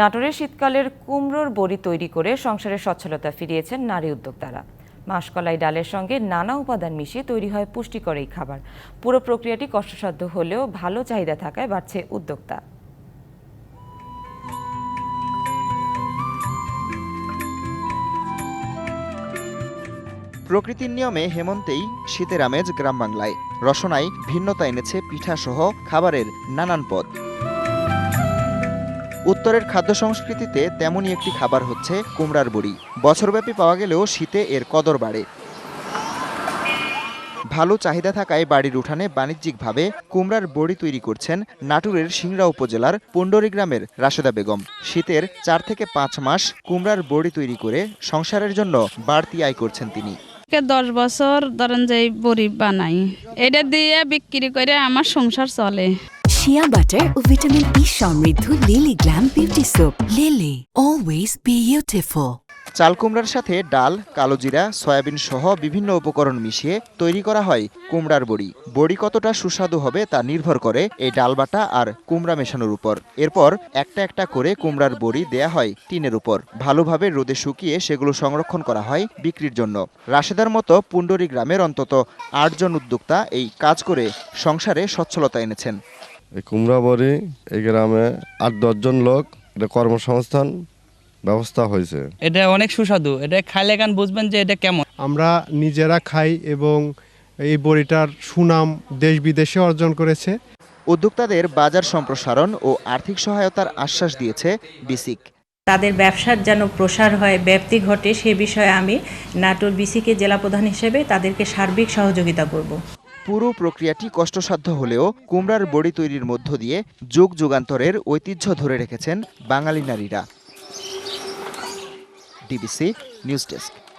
নাটোরের শীতকালের কুমড়োর বড়ি তৈরি করে সংসারে সচ্ছলতা ফিরিয়েছেন নারী উদ্যোক্তারা। মাসকলাই ডালের সঙ্গে নানা উপাদান মিশিয়ে তৈরি হয় পুষ্টিকর এই খাবার। পুরো প্রক্রিয়াটি কষ্টসাধ্য হলেও ভালো চাহিদা থাকায় বাড়ছে উদ্যোক্তা। প্রকৃতির নিয়মে হেমন্তেই শীতের আমেজ গ্রাম বাংলায়। রসনায় ভিন্নতা এনেছে পিঠা সহ খাবারের নানান পদ। উত্তরের খাদ্য সংস্কৃতিতে তেমনই একটি খাবার হচ্ছে কুমড়ার বড়ি। বছরব্যাপী পাওয়া গেলেও শীতে এর কদর বাড়ে। ভালো চাহিদা থাকায় বাড়ির উঠানে বাণিজ্যিকভাবে কুমড়ার বড়ি তৈরি করছেন নাটোরের সিংড়া উপজেলার পণ্ডরি গ্রামের রাশেদা বেগম। শীতের চার থেকে পাঁচ মাস কুমড়ার বড়ি তৈরি করে সংসারের জন্য বাড়তি আয় করছেন তিনি। দশ বছর ধরেন যে বড়ি বানাই, এটা দিয়ে বিক্রি করে আমার সংসার চলে। শিয়া বাটার ও ভিটামিন ই সমৃদ্ধ Lily glam beauty soap Lily always beautiful চাল কুমড়ার সাথে ডাল কালোজিরা সয়াবিন সহ বিভিন্ন উপকরণ মিশিয়ে তৈরি করা হয় কুমড়ার বড়ি। বড়ি কতটা সুস্বাদু হবে তা নির্ভর করে এই ডাল বাটা আর কুমড়া মেশানোর উপর। এরপর একটা একটা করে কুমড়ার বড়ি দেয়া হয় টিনের উপর। ভালোভাবে রোদে শুকিয়ে সেগুলো সংরক্ষণ করা হয় বিক্রির জন্য। রাশেদার মতো পুণ্ডরী গ্রামের অন্তত আটজন উদ্যোক্তা এই কাজ করে সংসারে সচ্ছলতা এনেছেন। এই কুমড়া বড়ি এই গ্রামে আট দশজন লোক এটা কর্মসংস্থান ব্যবস্থা হয়েছে। এটা অনেক সুস্বাদু। এটা খাইলে গান বুঝবেন যে এটা কেমন। আমরা নিজেরা খাই এবং এই বড়িটার সুনাম দেশ বিদেশে অর্জন করেছে। উদ্যোক্তাদের বাজার সম্প্রসারণ ও আর্থিক সহায়তার আশ্বাস দিয়েছে বিসিক। তাদের ব্যবসার যেন প্রসার হয় ব্যাপ্তি ঘটে সে বিষয়ে আমি নাটোর বিসিকে জেলা প্রধান হিসেবে তাদেরকে সার্বিক সহযোগিতা করব। পুরো প্রক্রিয়াটি কষ্টসাধ্য হলেও কুমড়ার বড়ি তৈরির মধ্য দিয়ে যুগ যুগান্তরের ঐতিহ্য ধরে রেখেছেন বাঙালি নারীরা। DBC news desk.